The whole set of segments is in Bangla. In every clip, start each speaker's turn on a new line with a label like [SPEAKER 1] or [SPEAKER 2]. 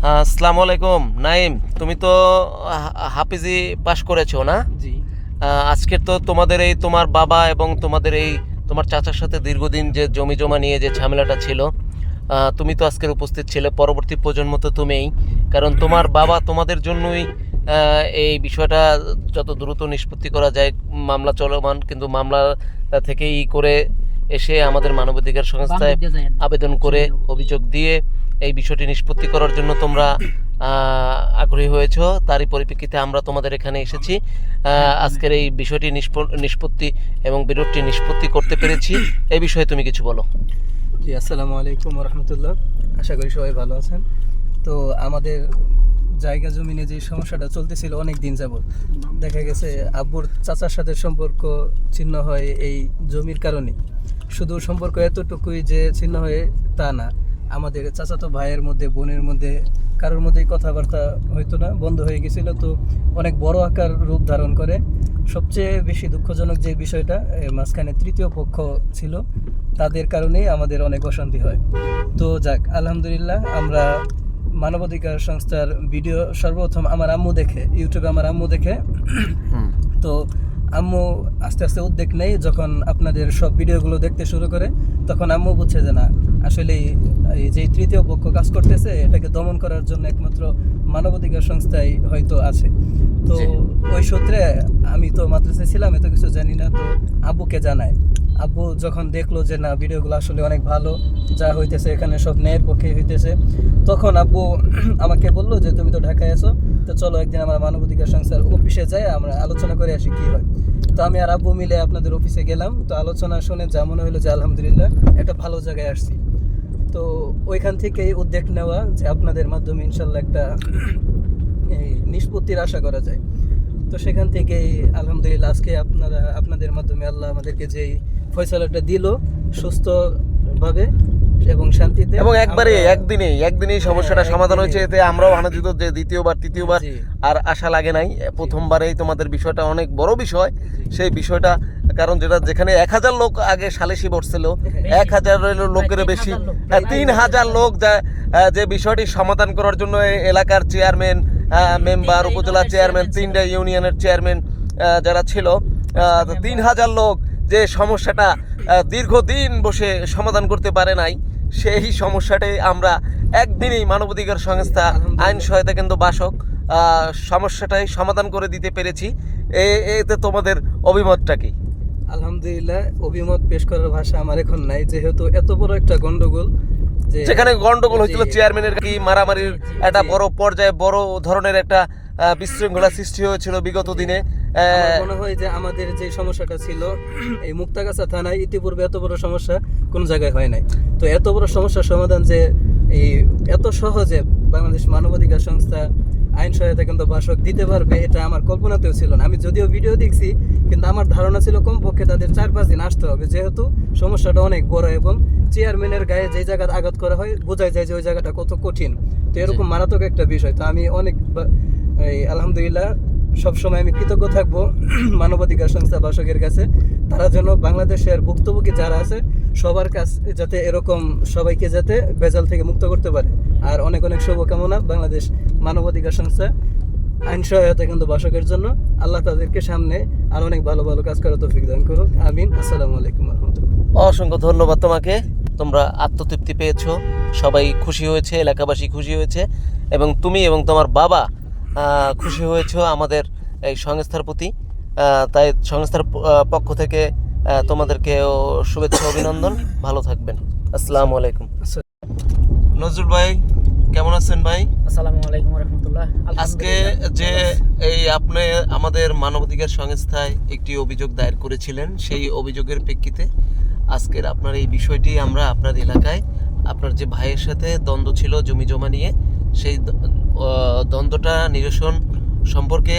[SPEAKER 1] আসসালামু আলাইকুম নাইম তুমি তো হাফিজি পাশ করেছ না?
[SPEAKER 2] জি।
[SPEAKER 1] আহ, আজকের তো তোমাদের এই তোমার বাবা এবং তোমাদের এই তোমার চাচার সাথে দীর্ঘদিন যে জমি জমা নিয়ে যে ঝামেলাটা ছিল তুমি তো আজকের উপস্থিত ছিলে পরবর্তী প্রজন্ম তো তুমিই। কারণ তোমার বাবা তোমাদের জন্যই এই বিষয়টা যত দ্রুত নিষ্পত্তি করা যায় মামলা চলমান কিন্তু মামলা থেকেই করে এসে আমাদের মানবাধিকার সংস্থায় আবেদন করে অভিযোগ দিয়ে এই বিষয়টি নিষ্পত্তি করার জন্য তোমরা আগ্রহী হয়েছো। তারই পরিপ্রেক্ষিতে আমরা তোমাদের এখানে এসেছি। আজকের এই বিষয়টি নিষ্পত্তি এবং বিরোধটি নিষ্পত্তি করতে পেরেছি। এই বিষয়ে তুমি কিছু বলো।
[SPEAKER 2] জি, আসসালামু আলাইকুম রহমতুল্লাহ আশা করি সবাই ভালো আছেন। তো আমাদের জায়গা জমিনে যে সমস্যাটা চলতেছিল অনেক দিন যাবত দেখা গেছে আব্বুর চাচার সাথে সম্পর্ক ছিন্ন হয় এই জমির কারণে। শুধু সম্পর্ক এতটুকুই যে ছিন্ন হয়ে তা না। আমাদের চাচাতো ভাইয়ের মধ্যে বোনের মধ্যে কারোর মধ্যেই কথাবার্তা হইতো না বন্ধ হয়ে গেছিল। তো অনেক বড় আকার রূপ ধারণ করে। সবচেয়ে বেশি দুঃখজনক যে বিষয়টা মাঝখানে তৃতীয় পক্ষ ছিল তাদের কারণেই আমাদের অনেক অশান্তি হয়। তো যাক আলহামদুলিল্লাহ আমরা মানবাধিকার সংস্থার ভিডিও সর্বপ্রথম আমার আম্মু দেখে ইউটিউবে আমার আম্মু দেখে। তো আম্মু আস্তে আস্তে উদ্যোগ নেই যখন আপনাদের সব ভিডিওগুলো দেখতে শুরু করে তখন আম্মু বুঝছে যে না আসলে এই যে তৃতীয় পক্ষ কাজ করতেছে এটাকে দমন করার জন্য একমাত্র মানবাধিকার সংস্থাই হয়তো আছে। তো ওই সূত্রে আমি তো মাদ্রাসায় ছিলাম এত কিছু জানি না তো আব্বুকে জানায় আব্বু যখন দেখল যে না ভিডিওগুলো আসলে অনেক ভালো যা হইতেছে এখানে সব ন্যায়ের পক্ষে হইতেছে তখন আব্বু আমাকে বলল যে তুমি তো ঢাকায় আছো তো চলো একদিন আমরা মানবাধিকার সংস্থার অফিসে যাই আমরা আলোচনা করে আসি কি হয়। তো আমি আর আব্বু মিলে আপনাদের অফিসে গেলাম। তো আলোচনা শুনে যা মনে হলো যে আলহামদুলিল্লাহ একটা ভালো জায়গায় আসছি। তো ওইখান থেকেই উদ্যোগ নেওয়া যে আপনাদের মাধ্যমে ইনশাল্লাহ একটা এই নিষ্পত্তির আশা করা যায়। তো সেখান থেকেই আলহামদুলিল্লাহ আজকে আপনারা, আপনাদের মাধ্যমে আল্লাহ আমাদেরকে যেই ফয়সালাটা দিল সুস্থভাবে এবং শান্তিতে
[SPEAKER 1] এবং একবারে
[SPEAKER 2] আমরা-
[SPEAKER 1] একদিনেই একদিনেই সমস্যাটা
[SPEAKER 2] হ্যাঁ,
[SPEAKER 1] সমাধান হয়েছে। এতে আমরাও আনন্দিত যে দ্বিতীয়বার তৃতীয়বার আর আশা লাগে নাই। প্রথমবারেই তোমাদের বিষয়টা অনেক বড় বিষয়। সেই বিষয়টা কারণ যেটা যেখানে এক হাজার লোক আগে সালিশি বসছিল এক হাজার লোকের বেশি হ্যাঁ, তিন হাজার লোক যা- যে বিষয়টি সমাধান করার জন্য এলাকার চেয়ারম্যান মেম্বার উপজেলা চেয়ারম্যান তিনটা ইউনিয়নের চেয়ারম্যান যারা ছিল তিন হাজার লোক যে সমস্যাটা দীর্ঘদিন বসে সমাধান করতে পারে নাই। সেই সমস্যাটাই আমরা একদিনেই মানবাধিকার সংস্থা আইন সহায়তা কেন্দ্র বাসক সমস্যাটাই সমাধান করে দিতে পেরেছি। এ- এতে তোমাদের অভিমতটা কি?
[SPEAKER 2] আলহামদুলিল্লাহ অভিমত পেশ করার ভাষা আমার এখন নাই যেহেতু এত বড় একটা গন্ডগোল
[SPEAKER 1] যেখানে গন্ডগোল হয়েছিল চেয়ারম্যানের কি মারামারির একটা বড় পর্যায়ে বড় ধরনের একটা বিশৃঙ্খলা সৃষ্টি হয়েছিল বিগত দিনে।
[SPEAKER 2] আমার মনে হয় যে আমাদের যে সমস্যাটা ছিল এই মুক্তাগাছা থানায় ইতিপূর্বে এত বড় সমস্যা কোন জায়গায় হয় নাই। তো এত বড় সমস্যার সমাধান যে এই এত সহজে বাংলাদেশ মানবাধিকার সংস্থা আইন সহায়তা কিন্তু বাসক দিতে পারবে এটা আমার কল্পনাতেও ছিল না। আমি যদিও ভিডিও দেখছি কিন্তু আমার ধারণা ছিল কমপক্ষে তাদের চার পাঁচ দিন আসতে হবে। যেহেতু সমস্যাটা অনেক বড় এবং চেয়ারম্যানের গায়ে যে জায়গাটা আঘাত করা হয় বোঝাই যায় যে ওই জায়গাটা কত কঠিন। তো এরকম মারাত্মক একটা বিষয়। তো আমি অনেক এই, আলহামদুলিল্লাহ, সবসময় আমি কৃতজ্ঞ থাকব মানবাধিকার সংস্থা বাসকের কাছে। তারা যেন বাংলাদেশের ভুক্তভোগী যারা আছে, সবার কাছে, যাতে এরকম সবাইকে যাতে বেজাল থেকে মুক্ত করতে পারে। আর অনেক অনেক শুভকামনা বাংলাদেশ মানবাধিকার সংস্থা আইন সহায়তা কিন্তু বাসকের জন্য। আল্লাহ তাদেরকে সামনে আর অনেক ভালো ভালো কাজ করার তৌফিক দান করুক। আমিন। আসসালামু আলাইকুম রহমতুল্লাহ।
[SPEAKER 1] অসংখ্য ধন্যবাদ তোমাকে। তোমরা আত্মতৃপ্তি পেয়েছ। সবাই খুশি হয়েছে, এলাকাবাসী খুশি হয়েছে। এবং তুমি এবং তোমার বাবা খুশি হয়েছো আমাদের এই সংস্থার প্রতি। তাই সংস্থার পক্ষ থেকে তোমাদেরকেও শুভেচ্ছা অভিনন্দন। ভালো থাকবেন। আসসালামু আলাইকুম। নজরুল ভাই কেমন আছেন ভাই?
[SPEAKER 3] আসসালামু আলাইকুম রহমতুল্লাহ।
[SPEAKER 1] আজকে যে এই আপনি আমাদের মানবাধিকার সংস্থায় একটি অভিযোগ দায়ের করেছিলেন সেই অভিযোগের প্রেক্ষিতে আজকের আপনার এই বিষয়টি আমরা আপনার এলাকায় আপনার যে ভাইয়ের সাথে দ্বন্দ্ব ছিল জমি জমা নিয়ে সেই দ্বন্দ্বটা, নিরসন সম্পর্কে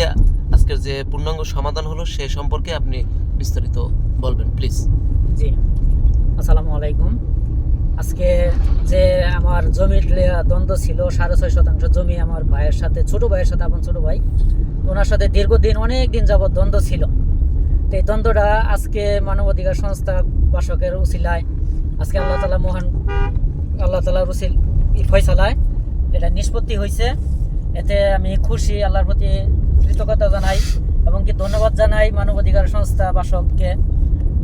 [SPEAKER 1] আজকের যে পূর্ণাঙ্গ সমাধান হলো, সে সম্পর্কে আপনি বিস্তারিত বলবেন, প্লিজ।
[SPEAKER 3] জি। আসসালামু আলাইকুম। আজকে যে আমার জমির দ্বন্দ্ব ছিল, সাড়ে ছয় শতাংশ জমি আমার ভাইয়ের সাথে, ছোট ভাইয়ের সাথে আমার ছোট ভাই, ওনার সাথে দীর্ঘদিন অনেক দিন যাবৎ দ্বন্দ্ব ছিল। তো এই দ্বন্দ্বটা আজকে মানবাধিকার সংস্থা বাসকের উসিলায়, আজকে আল্লাহ তালা মহান, আল্লাহ তালার উসিল ই ফয়সালায় এটা নিষ্পত্তি হয়েছে। এতে আমি খুশি, আল্লাহর প্রতি কৃতজ্ঞতা জানাই এবং কি ধন্যবাদ জানাই মানবাধিকার সংস্থা বাসককে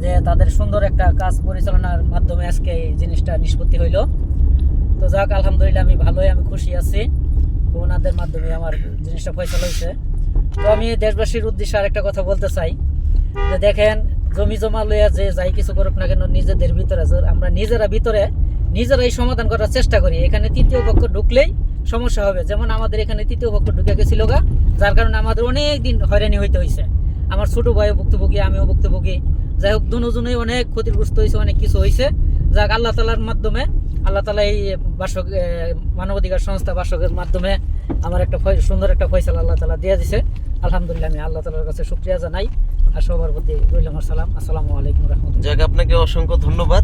[SPEAKER 3] যে তাদের সুন্দর একটা কাজ পরিচালনার মাধ্যমে আজকে এই জিনিসটা নিষ্পত্তি হইল। তো যাক, আলহামদুলিল্লাহ আমি ভালোই, আমি খুশি আছি। ওনাদের মাধ্যমে আমার জিনিসটা ফয়সলা হয়েছে। তো আমি দেশবাসীর উদ্দেশ্যে আরেকটা কথা বলতে চাই। যে দেখেন, জমি জমা লইয়া যে যাই কিছু করুক না কেন, নিজেদের ভিতরে আমরা নিজেরা ভিতরে নিজেরাই সমাধান করার চেষ্টা করি। এখানে তৃতীয় পক্ষ ঢুকলেই সমস্যা হবে। যেমন আমাদের এখানে তৃতীয় পক্ষ ঢুকে গেছিল গা, যার কারণে আমাদের অনেক দিন হয়রানি হইতে হয়েছে আমার ছোট ভাইও ভুক্তভোগী, আমিও ভুক্তভোগী। যাই হোক, দুজনেই অনেক ক্ষতিগ্রস্ত হয়েছে অনেক কিছু হয়েছে যাক আল্লাহ তালার মাধ্যমে, আল্লাহ তালা এই বাসক মানবাধিকার সংস্থা বাসকের মাধ্যমে আমার একটা সুন্দর একটা ফয়সালা আল্লাহ তালা দিয়ে দিছে। আলহামদুলিল্লাহ, আমি আল্লাহ তালার কাছে শুক্রিয়া জানাই আর সবার প্রতি রইল আমার সালাম আসসালামু আলাইকুম রহমতুল্লাহ।
[SPEAKER 1] যাক, আপনাকে অসংখ্য ধন্যবাদ।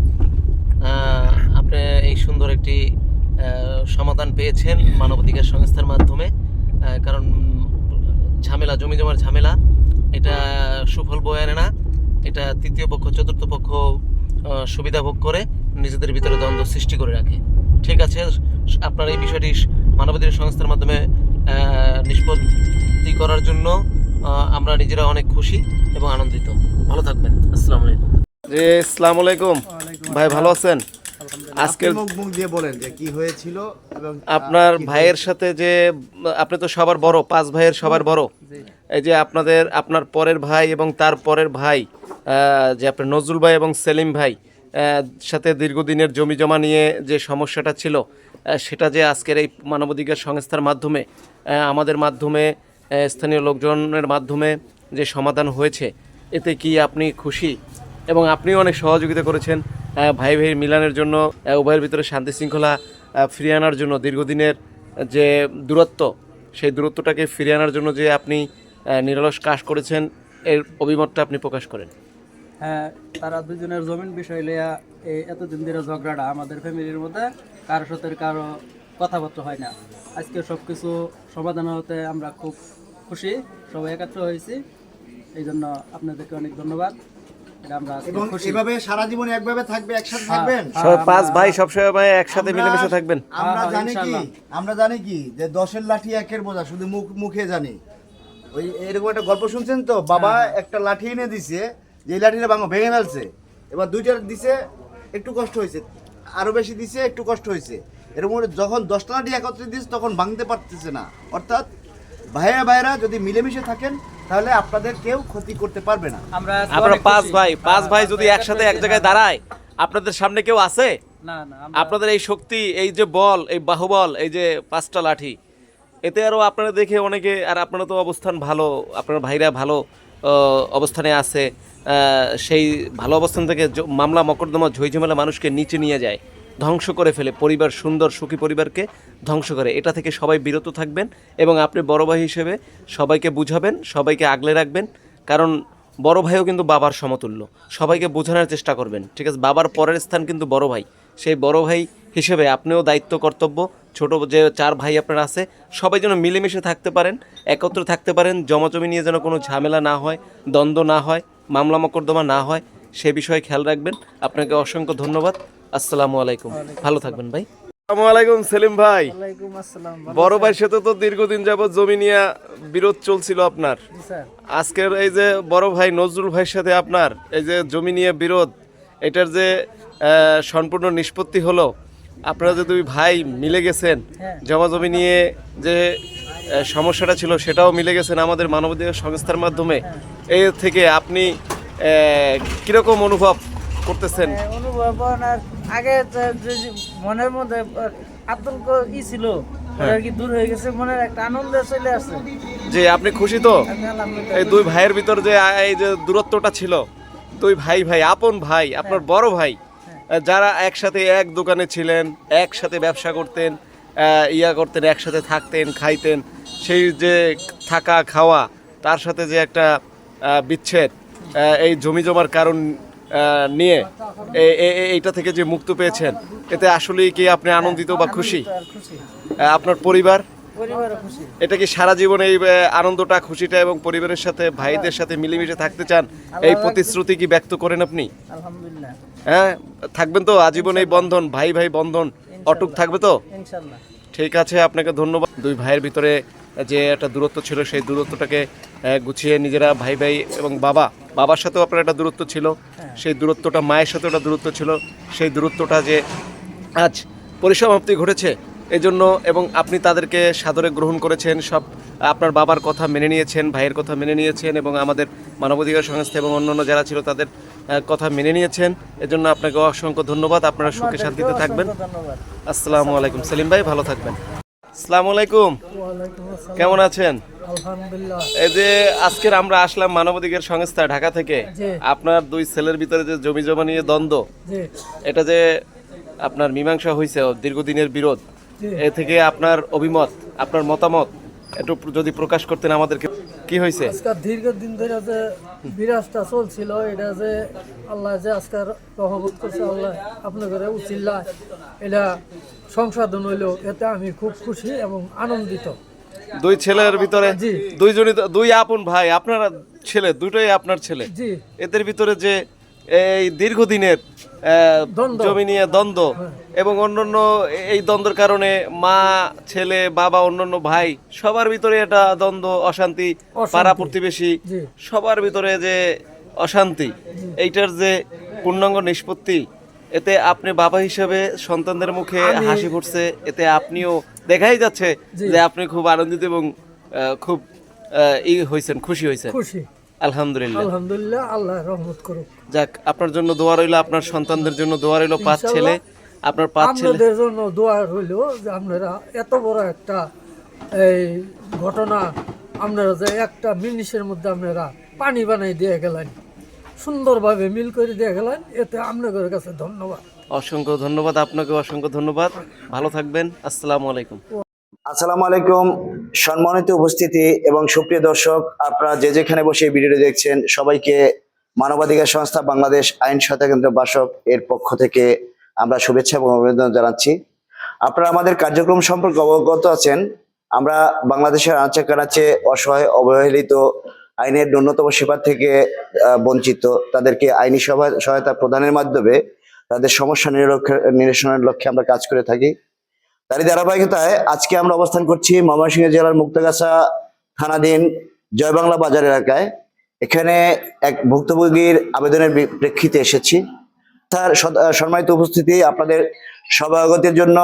[SPEAKER 1] এই সুন্দর একটি আহ, সমাধান পেয়েছেন মানবাধিকার সংস্থার মাধ্যমে। কারণ ঝামেলা জমি জমার ঝামেলা এটা সুফল বয়ে আনে না। এটা তৃতীয় পক্ষ চতুর্থ পক্ষ সুবিধা ভোগ করে নিজেদের ভিতরে দ্বন্দ্ব সৃষ্টি করে রাখে। ঠিক আছে? আপনার এই বিষয়টি মানবাধিকার সংস্থার মাধ্যমে আহ, নিষ্পত্তি করার জন্য আমরা নিজেরা অনেক খুশি এবং আনন্দিত। ভালো থাকবেন। আসসালামু আলাইকুম। জি আসসালামু আলাইকুম। ভাই ভালো আছেন?
[SPEAKER 4] মুখ মুখ দিয়ে বলেন যে কি হয়েছিল এবং
[SPEAKER 1] আপনার ভাইয়ের সাথে যে আপনি তো সবার বড় পাঁচ ভাইয়ের সবার বড়। এই যে আপনাদের আপনার পরের ভাই এবং তার পরের ভাই যে আপনার নজরুল ভাই এবং সেলিম ভাই সাথে দীর্ঘদিনের জমি জমা নিয়ে যে সমস্যাটা ছিল সেটা যে আজকের এই মানবাধিকার সংস্থার মাধ্যমে আমাদের মাধ্যমে স্থানীয় লোকজনের মাধ্যমে যে সমাধান হয়েছে এতে কি আপনি খুশি? এবং আপনিও অনেক সহযোগিতা করেছেন। ভাই ভাই মিলানের জন্য উভয়ের ভিতরে শান্তি শৃঙ্খলা ফিরিয়ে আনার জন্য, দীর্ঘদিনের যে দূরত্ব, সেই দূরত্বটাকে ফিরিয়ে আনার জন্য যে আপনি নিরলস কাজ করেছেন, এর অভিমতটা আপনি প্রকাশ করেন।
[SPEAKER 2] হ্যাঁ তারা দুজনের জমিন বিষয় লইয়া এই এতদিন ধরে ঝগড়াটা আমাদের ফ্যামিলির মধ্যে কারোর সাথে কারও কথাবার্তা হয় না। আজকে সব কিছু সমাধান হতে আমরা খুব খুশি, সবাই একাত্র হয়েছি। এই জন্য আপনাদেরকে অনেক ধন্যবাদ।
[SPEAKER 4] এবং এভাবে সারা জীবন একভাবে থাকবে একসাথে
[SPEAKER 2] হ্যাঁ,
[SPEAKER 4] থাকবেন?
[SPEAKER 2] হ্যাঁ,
[SPEAKER 1] পাঁচ
[SPEAKER 2] আমরা-
[SPEAKER 1] ভাই সবসময় একসাথে মিলেমিশে থাকবেন।
[SPEAKER 4] আমরা
[SPEAKER 2] হ্যাঁ,
[SPEAKER 4] জানি কি আমরা জানি কি যে দশের লাঠি একের বোঝা শুধু মুখ মুখে জানি। ওই এরকম একটা গল্প শুনছেন তো? বাবা। একটা লাঠি এনে দিছে যে লাঠিটা ভাঙো ভেঙে ফেলছে। এবার দুইটা দিছে একটু কষ্ট হয়েছে। আরও বেশি দিছে একটু কষ্ট হয়েছে। এরকম যখন দশটা লাঠি একত্রে দিচ্ছে তখন ভাঙতে পারতেছে না। অর্থাৎ ভাইয়া ভাইরা যদি মিলেমিশে থাকেন তাহলে আপনাদের কেউ ক্ষতি করতে পারবে না।
[SPEAKER 2] আমরা
[SPEAKER 1] আপনারা পাঁচ ভাই পাঁচ ভাই যদি একসাথে এক জায়গায়। দাঁড়ায় আপনাদের সামনে কেউ আছে?
[SPEAKER 2] না না
[SPEAKER 1] আপনাদের এই শক্তি এই যে বল এই বাহুবল এই যে পাঁচটা লাঠি এতে আরও আপনারা দেখে অনেকে আর আপনারা তো অবস্থান ভালো আপনার ভাইরা ভালো আহ, অবস্থানে আছে আহ, সেই ভালো অবস্থান থেকে মামলা মকদ্দমা ঝইঝামেলা মানুষকে নিচে নিয়ে যায়। ধ্বংস করে ফেলে। পরিবার সুন্দর, সুখী পরিবারকে ধ্বংস করে। এটা থেকে সবাই বিরত থাকবেন এবং আপনি বড় ভাই হিসেবে সবাইকে বুঝাবেন, সবাইকে আগলে রাখবেন। কারণ বড় ভাইও কিন্তু বাবার সমতুল্য। সবাইকে বোঝানোর চেষ্টা করবেন। ঠিক আছে? বাবার পরের স্থান কিন্তু বড় ভাই। সেই বড় ভাই হিসেবে আপনিও দায়িত্ব, কর্তব্য, ছোট যে চার ভাই আপনার আছে, সবাই যেন মিলেমিশে থাকতে পারেন, একত্র থাকতে পারেন, জমাজমি নিয়ে যেন কোনো ঝামেলা না হয়, দ্বন্দ্ব না হয় মামলা মকদ্দমা না হয়, সে বিষয়ে খেয়াল রাখবেন। আপনাকে অসংখ্য ধন্যবাদ। আসসালামু আলাইকুম। ভালো থাকবেন ভাই। আসসালামু আলাইকুম সেলিম ভাই।
[SPEAKER 2] ওয়ালাইকুম আসসালাম
[SPEAKER 1] বড় ভাইয়ের সাথে তো দীর্ঘদিন যাবত জমি নিয়ে বিরোধ চলছিল আপনার। আজকের এই যে বড় ভাই নজরুল ভাইয়ের সাথে আপনার এই যে জমি নিয়ে বিরোধ এটার যে সম্পূর্ণ নিষ্পত্তি হলো আপনারা যে দুই ভাই মিলে গেছেন
[SPEAKER 2] হ্যাঁ।
[SPEAKER 1] জমা জমি নিয়ে যে সমস্যাটা ছিল সেটাও মিলে গেছেন আমাদের মানবাধিকার সংস্থার মাধ্যমে। এর থেকে আপনি আহ, কীরকম অনুভব করতেছেন?
[SPEAKER 2] হ্যাঁ, অনুভব আর আগে মনের মধ্যে আতঙ্ক ই ছিল আর কি দূর হয়ে গেছে? মনের একটা আনন্দ চলে আসছে।
[SPEAKER 1] যে আপনি খুশি তো? এই দুই ভাইয়ের ভিতর যে এই যে দূরত্বটা ছিল দুই ভাই ভাই আপন ভাই আপনার বড় ভাই যারা একসাথে এক দোকানে ছিলেন একসাথে ব্যবসা করতেন ইয়া করতেন একসাথে থাকতেন খাইতেন সেই যে থাকা খাওয়া তার সাথে যে একটা বিচ্ছেদ এই জমি জমার কারণ নিয়ে এইটা থেকে যে মুক্ত পেয়েছেন এতে আসলেই কি আপনি আনন্দিত বা খুশি? আপনার পরিবার? এটা কি সারা জীবন এই আনন্দটা খুশিটা এবং পরিবারের সাথে ভাইদের সাথে মিলেমিশে থাকতে চান? এই প্রতিশ্রুতি কি ব্যক্ত করেন আপনি? হ্যাঁ থাকবেন তো? আজীবন এই বন্ধন ভাই ভাই বন্ধন অটুক থাকবে তো? ঠিক আছে আপনাকে ধন্যবাদ। দুই ভাইয়ের ভিতরে যে একটা দূরত্ব ছিল সেই দূরত্বটাকে গুছিয়ে নিজেরা ভাই ভাই এবং বাবা বাবার সাথেও আপনার একটা দূরত্ব ছিল সেই দূরত্বটা মায়ের সাথেও একটা দূরত্ব ছিল সেই দূরত্বটা যে আজ পরিসমাপ্তি ঘটেছে এজন্য এবং আপনি তাদেরকে সাদরে গ্রহণ করেছেন সব আপনার বাবার কথা মেনে নিয়েছেন ভাইয়ের কথা মেনে নিয়েছেন এবং আমাদের মানবাধিকার সংস্থা এবং অন্যান্য যারা ছিল তাদের কথা মেনে নিয়েছেন এজন্য আপনাকে অসংখ্য ধন্যবাদ আপনারা সুখে শান্তিতে থাকবেন। আসসালামু আলাইকুম। সেলিম ভাই ভালো থাকবেন। আসসালামু আলাইকুম। কেমন আছেন? এই যে আজকের আমরা আসলাম মানবাধিকার সংস্থা ঢাকা থেকে আপনার দুই ছেলের ভিতরে যে জমি জমা নিয়ে দ্বন্দ্ব এটা যে আপনার মীমাংসা হয়েছে দীর্ঘদিনের বিরোধ এ থেকে আপনার অভিমত আপনার মতামত একটু যদি প্রকাশ করতেন আমাদেরকে কি হয়েছে
[SPEAKER 5] আজকাল দীর্ঘদিন ধরে যে বিরাজটা চলছিল এটা যে আল্লাহ যে আজকাল রহমত করছে আল্লাহ আপনাদের উচিল্লা এটা সংশোধন হইল এতে আমি খুব খুশি এবং আনন্দিত।
[SPEAKER 1] দুই ছেলের ভিতরে। দুইজনই দুই আপন ভাই আপনার ছেলে দুটোই আপনার ছেলে। এদের ভিতরে যে এই দীর্ঘদিনের জমি নিয়ে দ্বন্দ্ব এবং অন্যান্য এই দ্বন্দ্বের কারণে মা ছেলে বাবা অন্যান্য ভাই সবার ভিতরে এটা দ্বন্দ্ব অশান্তি। পাড়া প্রতিবেশী সবার ভিতরে যে অশান্তি এইটার যে পূর্ণাঙ্গ নিষ্পত্তি এতে আপনি বাবা হিসেবে সন্তানদের মুখে হাসি ফুটছে এতে আপনিও দেখাই যাচ্ছে যে আপনি খুব আনন্দিত এবং খুব ই হয়েছেন খুশি হয়েছেন
[SPEAKER 5] খুশি।
[SPEAKER 1] আলহামদুলিল্লাহ।
[SPEAKER 5] আলহামদুলিল্লাহ আল্লাহ রহমত করুক।
[SPEAKER 1] যাক আপনার জন্য দোয়া রইল আপনার সন্তানদের জন্য দোয়া রইল পাঁচ ছেলে আপনার পাঁচ ছেলে।
[SPEAKER 5] জন্য দোয়া হইল যে আপনারা এত বড় একটা এই ঘটনা আপনারা যে একটা মিনিটের মধ্যে আপনারা পানি বানাই দিয়ে গেলেন। সুন্দরভাবে মিল করে দিয়ে গেলেন। এতে আপনাদের কাছে ধন্যবাদ।
[SPEAKER 1] অসংখ্য ধন্যবাদ আপনাকে অসংখ্য ধন্যবাদ। ভালো থাকবেন আসসালামু আলাইকুম।
[SPEAKER 4] আসসালামু আলাইকুম সম্মানিত উপস্থিতি এবং সুপ্রিয় দর্শক আপনারা যে যেখানে বসে এই ভিডিওটি দেখছেন সবাইকে মানবাধিকার সংস্থা বাংলাদেশ আইন সহায়তা কেন্দ্র বাসক এর পক্ষ থেকে আমরা শুভেচ্ছা এবং অভিনন্দন জানাচ্ছি। আপনারা আমাদের কার্যক্রম সম্পর্কে অবগত আছেন আমরা বাংলাদেশের আনাচে কানাচে অসহায় অবহেলিত আইনের ন্যূনতম সেবা থেকে বঞ্চিত, তাদেরকে আইনি সহায়তা প্রদানের মাধ্যমে তাদের সমস্যা নিরসনের লক্ষ্যে আমরা কাজ করে থাকি। তারই ধারাবাহিকতায় আজকে আমরা অবস্থান করছি ময়মনসিংহ জেলার মুক্তাগাছা থানাধীন জয়বাংলা বাজার এলাকায়। এখানে এক ভুক্তভোগীর আবেদনের প্রেক্ষিতে এসেছি। তার সম্মানিত উপস্থিতি, আপনাদের সভাগতির জন্য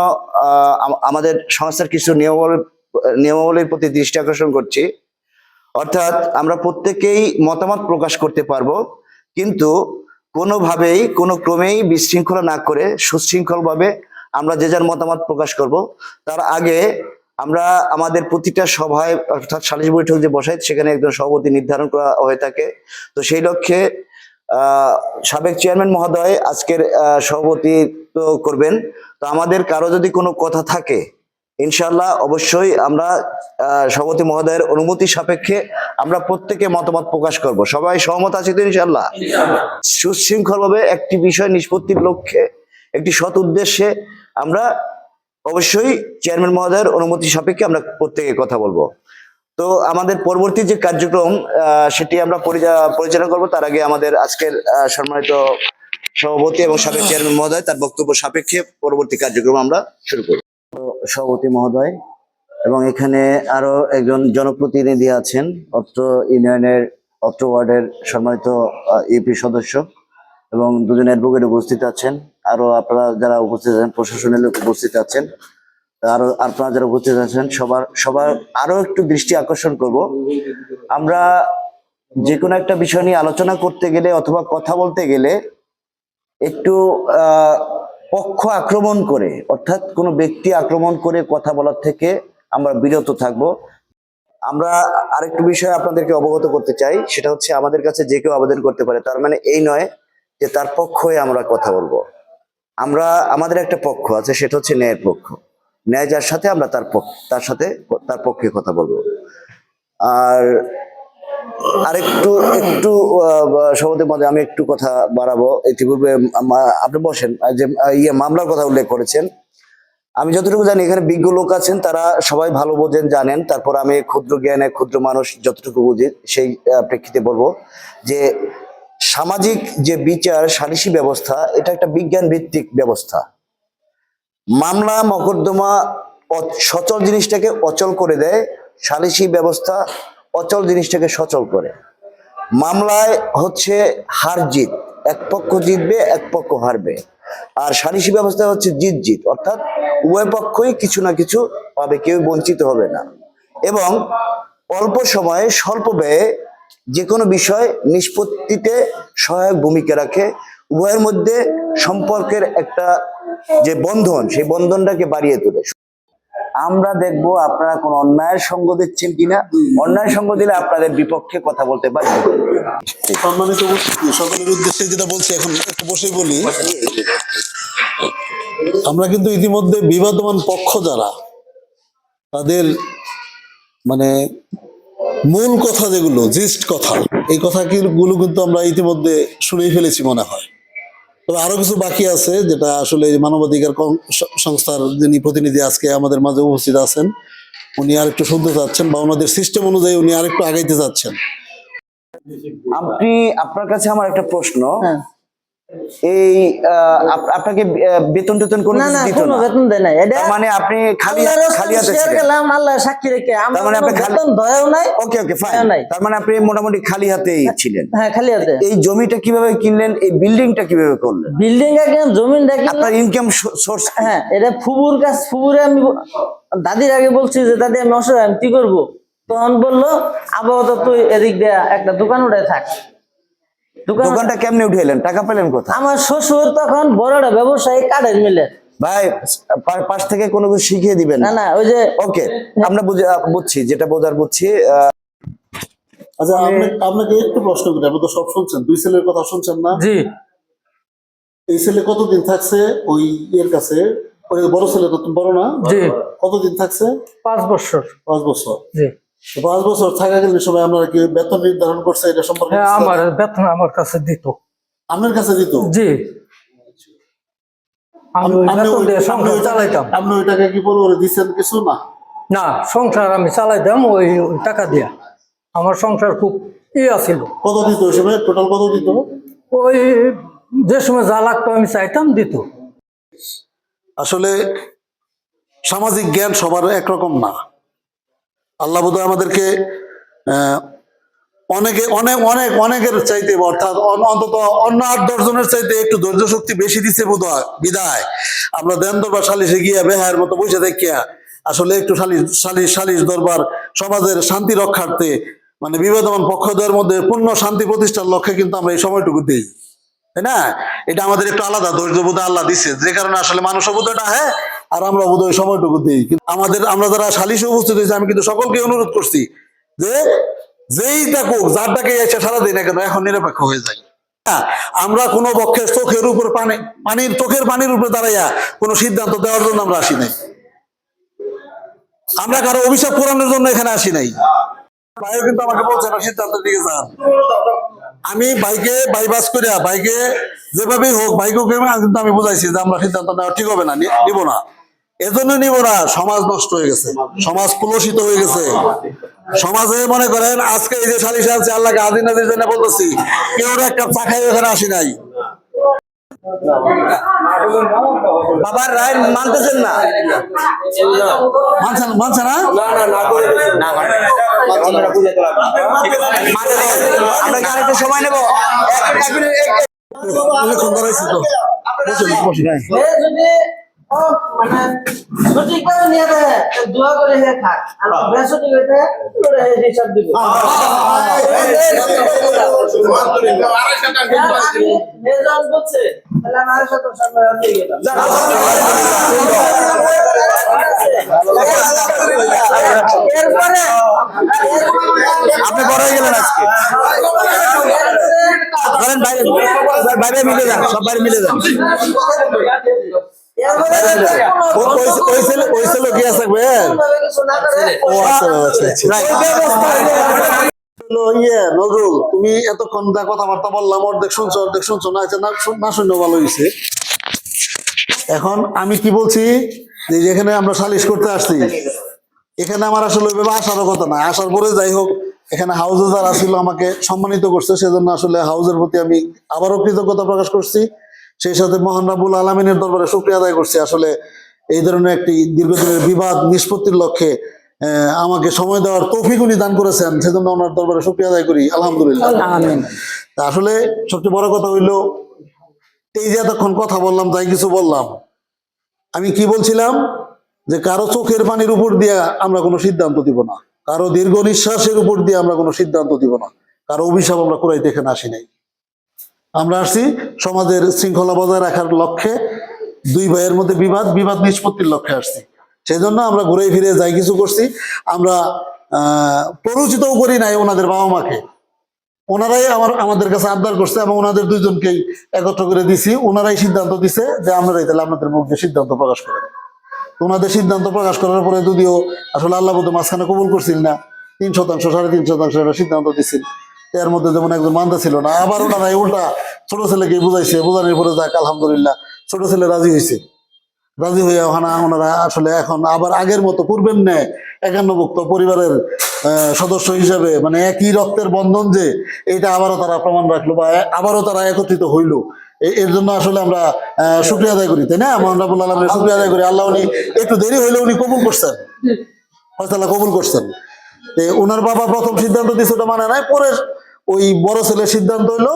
[SPEAKER 4] আমাদের সংস্থার কিছু নিয়মাবলী, নিয়মাবলীর প্রতি দৃষ্টি আকর্ষণ করছি। অর্থাৎ আমরা প্রত্যেকেই মতামত প্রকাশ করতে পারব, কিন্তু কোনোভাবেই, কোনো ক্রমেই বিশৃঙ্খলা না করে সুশৃঙ্খলভাবে আমরা যে যার মতামত প্রকাশ করব। তার আগে আমরা আমাদের প্রতিটা সভায়, অর্থাৎ সালিশ বৈঠক যে বসাই, সেখানে একজন সভাপতি নির্ধারণ করা হয়ে থাকে। তো সেই লক্ষ্যে সাবেক চেয়ারম্যান মহোদয় আজকের সভাপতিত্ব করবেন। তো আমাদের কারও যদি কোনো কথা থাকে ইনশাল্লাহ অবশ্যই আমরা আহ, সভাপতি মহোদয়ের অনুমতি সাপেক্ষে আমরা প্রত্যেকে মতামত প্রকাশ করব। সবাই সহমত আছে তো ইনশাল্লাহ সুশৃঙ্খলভাবে একটি বিষয় নিষ্পত্তির লক্ষ্যে একটি সৎ উদ্দেশ্যে আমরা অবশ্যই চেয়ারম্যান মহোদয়ের অনুমতি সাপেক্ষে আমরা প্রত্যেকে কথা বলব। তো আমাদের পরবর্তী যে কার্যক্রম আহ, সেটি আমরা পরিচালনা করব। তার আগে আমাদের আজকের সম্মানিত সভাপতি এবং সাবেক চেয়ারম্যান মহোদয় তার বক্তব্য সাপেক্ষে পরবর্তী কার্যক্রম আমরা শুরু করব। সভাপতি মহোদয়, এবং এখানে আরও একজন জনপ্রতিনিধি আছেন, অত্র ইউনিয়নের, অত্র ওয়ার্ডের সম্মানিত ইউপি সদস্য, এবং দুজন অ্যাডভোকেট উপস্থিত আছেন। আরও আপনারা যারা উপস্থিত আছেন, প্রশাসনের লোক উপস্থিত আছেন আরও আপনারা যারা উপস্থিত আছেন, সবার সবার আরও একটু দৃষ্টি আকর্ষণ করব। আমরা যে কোনো একটা বিষয় নিয়ে আলোচনা করতে গেলে অথবা কথা বলতে গেলে একটু পক্ষ আক্রমণ করে, অর্থাৎ কোনো ব্যক্তি আক্রমণ করে কথা বলার থেকে আমরা বিরত থাকব। আমরা আরেকটু বিষয় আপনাদেরকে অবগত করতে চাই, সেটা হচ্ছে আমাদের কাছে যে কেউ আবেদন করতে পারে, তার মানে এই নয় যে তার পক্ষ হয়ে আমরা কথা বলব। আমরা, আমাদের একটা পক্ষ আছে, সেটা হচ্ছে ন্যায়ের পক্ষ। ন্যায় যার সাথে আমরা তার পক্ষ, তার সাথে তার পক্ষে কথা বলব। আর আরেকটু একটু সভাপতির মধ্যে আমি একটু কথা বাড়াবো। ইতিপূর্বে আপনি বসেন। যে ইয়ে মামলার কথা উল্লেখ করেছেন। আমি যতটুকু জানি, এখানে বিজ্ঞ লোক আছেন, তারা সবাই ভালো বোঝেন, জানেন। তারপর আমি ক্ষুদ্র জ্ঞানে ক্ষুদ্র মানুষ যতটুকু বুঝি, সেই প্রেক্ষিতে বলব যে, সামাজিক যে বিচার সালিসি ব্যবস্থা, এটা একটা বিজ্ঞান ভিত্তিক ব্যবস্থা। মামলা, মকদ্দমা সচল জিনিসটাকে অচল করে দেয়। সালিসি ব্যবস্থা অচল জিনিসটাকে সচল করে। মামলায় হচ্ছে হার জিত। এক পক্ষ জিতবে, এক পক্ষ হারবে। আর সালিসি ব্যবস্থা হচ্ছে জিত জিত। অর্থাৎ উভয় পক্ষই কিছু না কিছু পাবে, কেউ বঞ্চিত হবে না। এবং অল্প সময়ে, স্বল্প ব্যয়ে যে কোনো বিষয় নিষ্পত্তিতে সহায়ক ভূমিকা রাখে। উভয়ের মধ্যে সম্পর্কের একটা যে বন্ধন, সেই বন্ধনটাকে বাড়িয়ে তোলে। আমরা দেখব আপনারা কোন অন্যায়ের সঙ্গ দিচ্ছেন কিনা। অন্যায় সঙ্গ দিলে আপনাদের বিপক্ষে কথা বলতে করব।
[SPEAKER 6] সম্মানিত সকলের উদ্দেশ্যে যেটা বলছি, এখন একটু বসেই বলি। আমরা কিন্তু ইতিমধ্যে বিবাদমান পক্ষ যারা, তাদের মানে মূল কথা যেগুলো, জিস্ট কথা, এই কথা গুলো কিন্তু আমরা ইতিমধ্যে শুনেই ফেলেছি মনে হয়। তবে আরও কিছু বাকি আছে যেটা আসলে মানবাধিকার সংস্থার যিনি প্রতিনিধি আজকে আমাদের মাঝে উপস্থিত আছেন উনি আর একটু শুনতে চাচ্ছেন বা ওনাদের সিস্টেম অনুযায়ী উনি আর একটু আগাইতে চাচ্ছেন।
[SPEAKER 4] আপনি আপনার কাছে আমার একটা প্রশ্ন। এই আপনাকে বেতন টেতন কোনো
[SPEAKER 7] না
[SPEAKER 4] কিছু
[SPEAKER 7] না
[SPEAKER 4] দিত না?
[SPEAKER 7] বেতন দেয় নাই এটা
[SPEAKER 4] মানে আপনি খালি খালি হাতে
[SPEAKER 7] গেলাম আল্লাহ সাক্ষী রেখে।
[SPEAKER 4] তার মানে আপনি
[SPEAKER 7] বেতন দয়াও নাই
[SPEAKER 4] ওকে ওকে ফাইন তার মানে আপনি মোটামুটি খালি হাতেই ছিলেন।
[SPEAKER 7] হ্যাঁ খালি হাতে।
[SPEAKER 4] এই জমিটা কীভাবে কিনলেন এই বিল্ডিংটা কীভাবে করলেন?
[SPEAKER 7] বিল্ডিং এ কেন জমিনটা কিনলাম
[SPEAKER 4] আপনার ইনকাম সোর্স
[SPEAKER 7] হ্যাঁ এটা ফুবুর কাছ ফুবুরে আমি দাদির আগে বলছি যে দাদি আমি অসহায় আমি কি করব? তখন বলল আপাতত তুই এদিক দিয়ে একটা দোকান উঠে থাক।
[SPEAKER 4] দোকানটা কেমনে উঠে এলেন টাকা পেলেন কোথায়?
[SPEAKER 7] আমার শ্বশুর তখন বড় একটা ব্যবসায়ী কাঠের মিলে।
[SPEAKER 4] ভাই পাশ থেকে কোনো কিছু শিখিয়ে দিবেন?
[SPEAKER 7] না না ওই যে
[SPEAKER 4] ওকে আমরা বুঝছি যেটা বোঝার বুঝছি
[SPEAKER 6] আচ্ছা আপনি- আপনাকে একটু প্রশ্ন করি আপনি তো সব শুনছেন দুই ছেলের কথা শুনছেন না?
[SPEAKER 8] জি।
[SPEAKER 6] এই ছেলে কতদিন থাকছে ওই ইয়ের কাছে? বড় ছেলে তো বড় না?
[SPEAKER 8] জি।
[SPEAKER 6] কতদিন থাকছে?
[SPEAKER 8] পাঁচ বছর।
[SPEAKER 6] পাঁচ বছর।
[SPEAKER 8] জি।
[SPEAKER 6] তো পাঁচ বছর থাকাকালীন সময় আপনারা কি বেতন নির্ধারণ করছে এটা সম্পর্কে
[SPEAKER 8] হ্যাঁ আমার বেতন আমার কাছে দিত।
[SPEAKER 6] আপনার কাছে দিত?
[SPEAKER 8] জি। আমি ওই
[SPEAKER 6] আপনি
[SPEAKER 8] বেতন
[SPEAKER 6] ওই-
[SPEAKER 8] দিয়ে সংসার চালাইতাম।
[SPEAKER 6] আপনি ওই টাকা কি পরে দিচ্ছেন কিছু না?
[SPEAKER 8] না সংসার আমি চালাইতাম ওই টাকা দিয়া। আমার সংসার খুব ইয়া ছিল
[SPEAKER 6] কত দিত ওই সময়? টোটাল কত দিত?
[SPEAKER 8] ওই যে সময় যা লাগতো আমি চাইতাম দিত।
[SPEAKER 6] আসলে সামাজিক জ্ঞান সবার একরকম না। আল্লাহ বোধহয় আমাদেরকে অনেকে, অনেক অনেক, অনেকের চাইতে অর্থাৎ অন্তত অন্য আট, দশ জনের চাইতে একটু ধৈর্য শক্তি বেশি দিচ্ছে বোধ বিদায়। আমরা দেন দরবার সালিশে গিয়া বেহায়ের মতো বসে দেখিয়া আসলে একটু সালিশ সালিশ সালিশ দরবার সমাজের শান্তি রক্ষার্থে মানে বিবাদমান পক্ষদের মধ্যে পূর্ণ শান্তি প্রতিষ্ঠার লক্ষ্যে কিন্তু আমরা এই সময়টুকু দিই। তাই না? এটা আমাদের একটু আলাদা ধৈর্য বোধ আল্লাহ দিচ্ছে যে কারণে আসলে মানুষ বোধ এটা হ্যাঁ আর আমরা বোধ ওই সময়টুকু দিই। কিন্তু আমাদের আমরা যারা সালিশে উপস্থিত হয়েছি আমি কিন্তু সকলকে অনুরোধ করছি যে যেই থাকুক যার ডাকে এসে সারাদিন না কেন এখন নিরপেক্ষ হয়ে যায়। হ্যাঁ, আমরা কোনো পক্ষের চোখের উপর পানি পানির চোখের পানির উপরে দাঁড়াইয়া কোনো সিদ্ধান্ত দেওয়ার জন্য আমরা আসি নাই। আমরা কারও অভিশাপ পুরানোর জন্য এখানে আসি নাই। ভাইও কিন্তু আমাকে বলছে না সিদ্ধান্ত দিকে যান। আমি বাইকে বাইপাস করিয়া বাইকে যেভাবেই হোক বাইকে কিন্তু আমি বুঝাইছি যে আমরা সিদ্ধান্ত নেওয়া ঠিক হবে নি- নিব না। এজন্য নিব না সমাজ নষ্ট হয়ে গেছে সমাজ কুলসিত হয়ে গেছে সমাজে মনে করেন আজকে এই যে সালিশে আছে আল্লাহকে আদিনাদের জন্য বলতেছি কেউ একটা চাখাই ওখানে আসি নাই
[SPEAKER 4] বাবার রায় মানতেছেন না
[SPEAKER 6] মানছে না মানছে না
[SPEAKER 4] মানে আমরা কি আরেকটু সময় নেব
[SPEAKER 6] অনেকক্ষণ দাঁড়াইছি তো বসুন বসুন
[SPEAKER 7] সে যদি ও মানে করে হে
[SPEAKER 4] আপনি বড় হয়ে গেলেন আজকে। বাইরে বাইরে মিলে যান সব বাইরে মিলে যান।
[SPEAKER 6] এখন আমি কি বলছি? যে যেখানে আমরা সালিশ করতে আসছি, এখানে আমার আসলে ওইভাবে আসারও কথা না আসার পরে যাই হোক, এখানে হাউসে যারা ছিল আমাকে সম্মানিত করছে, সেজন্য আসলে হাউসের প্রতি আমি আবারও কৃতজ্ঞতা প্রকাশ করছি। সেই সাথে মহান রাবুল আলমিনের দরবারে শুক্রিয়া আদায় করছি। আসলে এই ধরনের একটি দীর্ঘদিনের বিবাদ নিষ্পত্তির লক্ষ্যে আমাকে সময় দেওয়ার তৌফিক উনি দান করেছেন সেজন্য ওনার দরবারে শুক্রিয়া আদায় করি। আলহামদুলিল্লাহ। আসলে সবচেয়ে বড় কথা হইল এই যে এতক্ষণ কথা বললাম তাই কিছু বললাম। আমি কি বলছিলাম? যে কারও চোখের পানির উপর দিয়ে আমরা কোনো সিদ্ধান্ত দিব না। কারও দীর্ঘ নিঃশ্বাসের উপর দিয়ে আমরা কোনো সিদ্ধান্ত দিব না। কারও অভিশাপ আমরা কোরাই দেখে আসি নাই। আমরা আসছি সমাজের শৃঙ্খলা বজায় রাখার লক্ষ্যে। দুই ভাইয়ের মধ্যে বিবাদ বিবাদ নিষ্পত্তির লক্ষ্যে আসছি। সেই জন্য আমরা ঘুরে ফিরে যাই কিছু করছি। আমরা প্ররোচিতও করি নাই ওনাদের বাবা মাকে। ওনারাই আমার, আমাদের কাছে আবদার করছে এবং ওনাদের দুইজনকেই একত্র করে দিছি। ওনারাই সিদ্ধান্ত দিছে যে আপনারাই তাহলে আপনাদের মুখ দিয়ে সিদ্ধান্ত প্রকাশ করেন ওনাদের সিদ্ধান্ত প্রকাশ করার পরে যদিও আসলে আল্লাহ মাঝখানে কবুল করছিল না, তিন শতাংশ, সাড়ে তিন শতাংশ সিদ্ধান্ত দিছিল। এর মধ্যে যেমন একজন মানতে ছিল না আবার ওনারাই উল্টা ছোট ছেলেকে বুঝাইছে বোঝানোর পরে যাক আলহামদুলিল্লাহ ছোট ছেলে রাজি হয়েছে রাজি হয়ে ওখানে ওনারা আসলে এখন আবার আগের মতো পূর্বের ন্যায় একান্নভুক্ত পরিবারের সদস্য হিসেবে মানে একই রক্তের বন্ধন যে এটা আবারও তারা প্রমাণ রাখল বা আবারও তারা একত্রিত হইল। এর জন্য আসলে আমরা শুক্রিয়া আদায় করি তাই না? মহানবুল আলমের শুক্রিয়া আদায় করি। আল্লাহ উনি একটু দেরি হইলে উনি কবুল করছেন। ফয়সালা কবুল করছেন। ওনার বাবা প্রথম সিদ্ধান্ত দিচ্ছে ওটা মানে নাই পরে ওই বড় ছেলের সিদ্ধান্ত হইল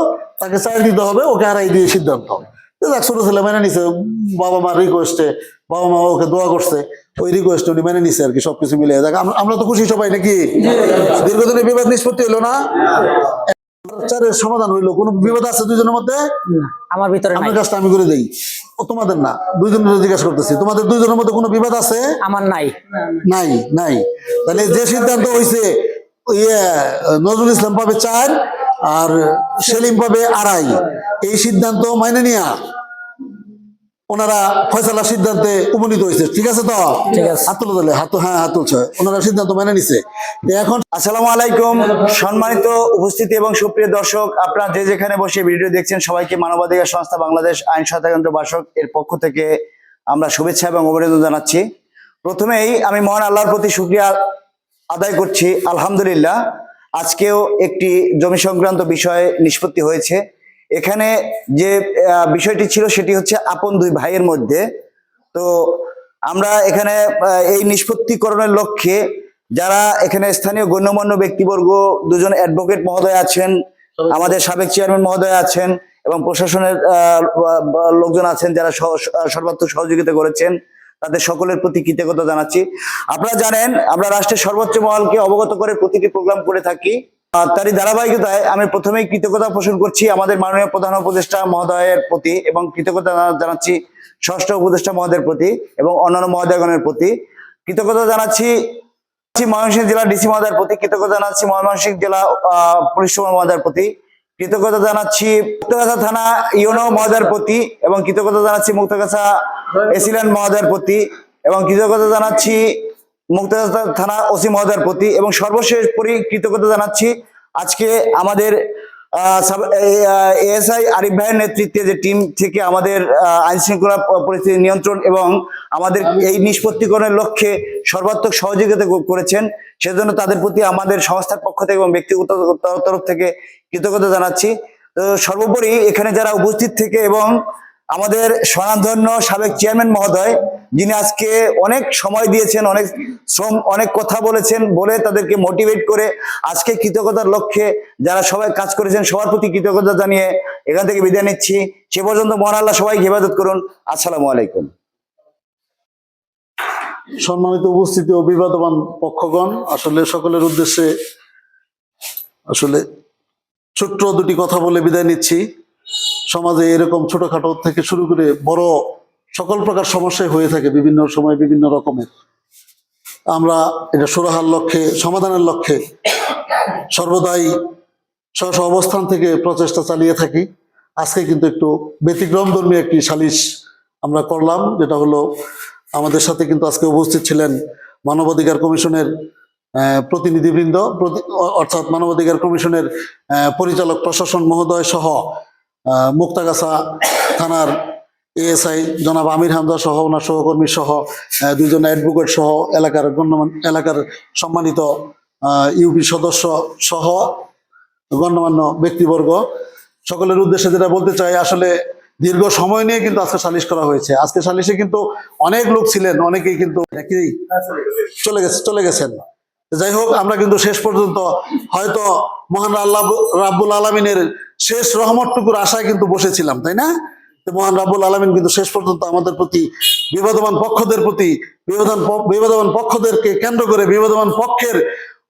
[SPEAKER 6] তাকে চাই দিতে হবে ওকে হারাই দিয়ে সিদ্ধান্ত যাক, ছোট ছেলে মেনে নিছে বাবা মার রিকোয়েস্টে বাবা মা ওকে দোয়া করছে ওই রিকোয়েস্ট উনি মেনে নিছে আর কি সবকিছু মিলে দেখ আমরা- আমরা তো খুশি সবাই নাকি? দীর্ঘদিনের বিবাদ নিষ্পত্তি হলো না? চারের সমাধান হইল কোনো বিবাদ আছে দুজনের মধ্যে?
[SPEAKER 9] আমার ভিতরে
[SPEAKER 6] আপনার কাজটা আমি করে দেই। ও তোমাদের না দুইজনের জিজ্ঞাসা করতেছি তোমাদের দুইজনের মধ্যে কোনো বিবাদ আছে?
[SPEAKER 9] আমার নাই।
[SPEAKER 6] নাই নাই। তাহলে যে সিদ্ধান্ত হয়েছে ইয়ে নজরুল ইসলাম পাবে চার আর সেলিম পাবে আড়াই। এই সিদ্ধান্ত মাইনে নিয়া। ওনারা ফয়সালা সিদ্ধান্তে উপনীত হয়েছে। ঠিক আছে তো? হাত তুলে হাত হ্যাঁ হাত তুলছে। ওনারা সিদ্ধান্ত মেনে নিছে। এখন
[SPEAKER 4] আসসালামু আলাইকুম। সম্মানিত উপস্থিতি এবং সুপ্রিয় দর্শক আপনারা যে যেখানে বসে ভিডিও দেখছেন সবাইকে মানবাধিকার সংস্থা বাংলাদেশ আইন সহায়তা কেন্দ্র বাসক এর পক্ষ থেকে আমরা শুভেচ্ছা এবং অভিনন্দন জানাচ্ছি। প্রথমেই আমি মহান আল্লাহর প্রতি শুক্রিয়া আদায় করছি, আলহামদুলিল্লাহ। আজকেও একটি জমি সংক্রান্ত বিষয় নিষ্পত্তি হয়েছে। এখানে যে বিষয়টি ছিল সেটি হচ্ছে আপন দুই ভাইয়ের মধ্যে। তো আমরা এখানে এই নিষ্পত্তিকরণের লক্ষ্যে যারা এখানে স্থানীয় গণ্যমান্য ব্যক্তিবর্গ, দুজন অ্যাডভোকেট মহোদয় আছেন, আমাদের সাবেক চেয়ারম্যান মহোদয় আছেন এবং প্রশাসনের লোকজন আছেন যারা সর্বাত্মক সহযোগিতা করেছেন। তাদের সকলের প্রতি কৃতজ্ঞতা জানাচ্ছি। আপনারা জানেন, আমরা রাষ্ট্রের সর্বোচ্চ মহলকে অবগত করে প্রতিটি প্রোগ্রাম করে থাকি। তারই ধারাবাহিকতায় আমি প্রথমেই কৃতজ্ঞতা পোষণ করছি আমাদের মাননীয় প্রধান উপদেষ্টা মহোদয়ের প্রতি এবং কৃতজ্ঞতা জানাচ্ছি ষষ্ঠ উপদেষ্টা মহোদয়ের প্রতি এবং অন্যান্য মহোদয়গণের প্রতি। কৃতজ্ঞতা জানাচ্ছি ময়মনসিংহ জেলা ডিসি মহোদয়ের প্রতি, কৃতজ্ঞতা জানাচ্ছি ময়মনসিংহ জেলা পুলিশ সুপার মহোদয়ের প্রতি। কৃতজ্ঞতা জানাচ্ছি মুক্তাগাছা থানা ইউনো মহোদয়ের প্রতি এবং কৃতজ্ঞতা জানাচ্ছি মুক্তাগাছা এসিলেন মহোদয়ের প্রতি এবং কৃতজ্ঞতা জানাচ্ছি মুক্তাগাছা থানা ওসি মহোদয়ের প্রতি এবং সর্বশেষ পরি কৃতজ্ঞতা জানাচ্ছি আজকে আমাদের এএসআই আরিফ ভাইয়ের নেতৃত্বে যে টিম থেকে আমাদের আইন শৃঙ্খলা পরিস্থিতি নিয়ন্ত্রণ এবং আমাদের এই নিষ্পত্তিকরণের লক্ষ্যে সর্বাত্মক সহযোগিতা করেছেন, সেজন্য তাদের প্রতি আমাদের সংস্থার পক্ষ থেকে এবং ব্যক্তিগত তরফ থেকে কৃতজ্ঞতা জানাচ্ছি। তো সর্বোপরি এখানে যারা উপস্থিত থেকে এবং আমাদের স্বনামধন্য সাবেক চেয়ারম্যান মহোদয়, যিনি আজকে অনেক সময় দিয়েছেন, অনেক শ্রম, অনেক কথা বলেছেন বলে তাদেরকে মোটিভেট করে আজকে কৃতজ্ঞতার লক্ষ্যে যারা সবাই কাজ করেছেন, সবার প্রতি কৃতজ্ঞতা জানিয়ে এখান থেকে বিদায় নিচ্ছি। সে পর্যন্ত মহান আল্লাহ সবাইকে হেফাজত করুন। আসসালামু আলাইকুম।
[SPEAKER 6] সম্মানিত উপস্থিতি ও বিবাদমান পক্ষগণ, আসলে সকলের উদ্দেশ্যে আসলে ছোট্ট দুটি কথা বলে বিদায় নিচ্ছি। সমাজে এরকম ছোটখাটো থেকে শুরু করে বড় সকল প্রকার সমস্যাই হয়ে থাকে বিভিন্ন সময় বিভিন্ন রকমের। আমরা এটা সুরাহার লক্ষ্যে, সমাধানের লক্ষ্যে সর্বদাই স্ব অবস্থান থেকে প্রচেষ্টা চালিয়ে থাকি। আজকে কিন্তু একটু ব্যতিক্রম ধর্মী একটি সালিশ আমরা করলাম, যেটা হলো আমাদের সাথে কিন্তু আজকে উপস্থিত ছিলেন মানবাধিকার কমিশনের প্রতিনিধিবৃন্দ, প্রতি- অর্থাৎ মানবাধিকার কমিশনের পরিচালক প্রশাসন মহোদয় সহ মুক্তাগাছা থানার এএসআই জনাব আমির হামদা সহ ওনার সহকর্মী সহ আহ, দুইজন অ্যাডভোকেট সহ এলাকার গণ্যমান এলাকার সম্মানিত ইউপি সদস্য সহ গণ্যমান্য ব্যক্তিবর্গ। সকলের উদ্দেশ্যে যেটা বলতে চাই আসলে দীর্ঘ সময় নিয়ে কিন্তু আজকে সালিশ করা হয়েছে। আজকে সালিশে কিন্তু অনেক লোক ছিলেন অনেকেই কিন্তু চলে গেছে চলে গেছেন। যাই হোক, আমরা কিন্তু শেষ পর্যন্ত হয়তো মহান আল্লাহ রাব্বুল আলমিনের শেষ রহমতটুকুর আশায় কিন্তু বসেছিলাম, তাই না? মহান রাব্বুল আলমিন কিন্তু শেষ পর্যন্ত আমাদের প্রতি বিবাদমান পক্ষদের প্রতি বিবাদমান পক্ষদেরকে কেন্দ্র করে বিবাদমান পক্ষের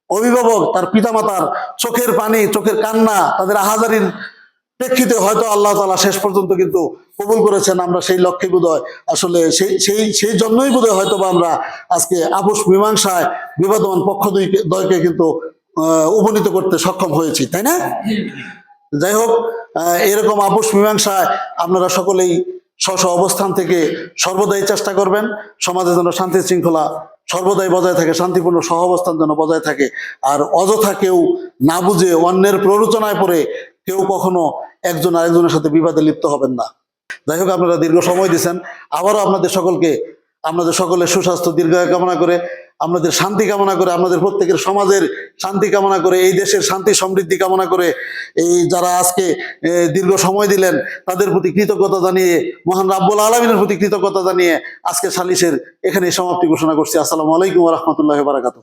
[SPEAKER 6] অভিভাবক, তার পিতামাতার চোখের পানি, চোখের কান্না, তাদের আহাজারির প্রেক্ষিতে হয়তো আল্লাহ তালা শেষ পর্যন্ত কিন্তু কবুল করেছেন, আমরা সেই লক্ষ্যে বোধহয় আসলে সেই সেই সেই জন্যই বোধহয় হয়তো বা আমরা আজকে আপোষ মীমাংসায় বিবাদমান পক্ষ দুইকে দয়কে কিন্তু উপনীত করতে সক্ষম হয়েছি, তাই না? যাই হোক এরকম আপোষ মীমাংসায় আপনারা সকলেই স্ব স্ব অবস্থান থেকে সর্বদাই চেষ্টা করবেন, সমাজে যেন শান্তি শৃঙ্খলা সর্বদাই বজায় থাকে, শান্তিপূর্ণ সহ অবস্থান যেন বজায় থাকে, আর অযথা কেউ না বুঝে অন্যের প্ররোচনায় পড়ে কেউ কখনো একজন আরেকজনের সাথে বিবাদে লিপ্ত হবেন না। যাই হোক, আপনারা দীর্ঘ সময় দিয়েছেন। আবারও আপনাদের সকলকে, আপনাদের সকলের সুস্বাস্থ্য, দীর্ঘায়ু কামনা করে, আপনাদের শান্তি কামনা করে, আপনাদের প্রত্যেকের সমাজের শান্তি কামনা করে, এই দেশের শান্তি, সমৃদ্ধি কামনা করে, এই যারা আজকে দীর্ঘ সময় দিলেন, তাদের প্রতি কৃতজ্ঞতা জানিয়ে, মহান রাব্বুল আলমিনের প্রতি কৃতজ্ঞতা জানিয়ে আজকে সালিশের এখানে সমাপ্তি ঘোষণা করছি। আসসালামু আলাইকুম রহমতুল্লাহ বারাকাতু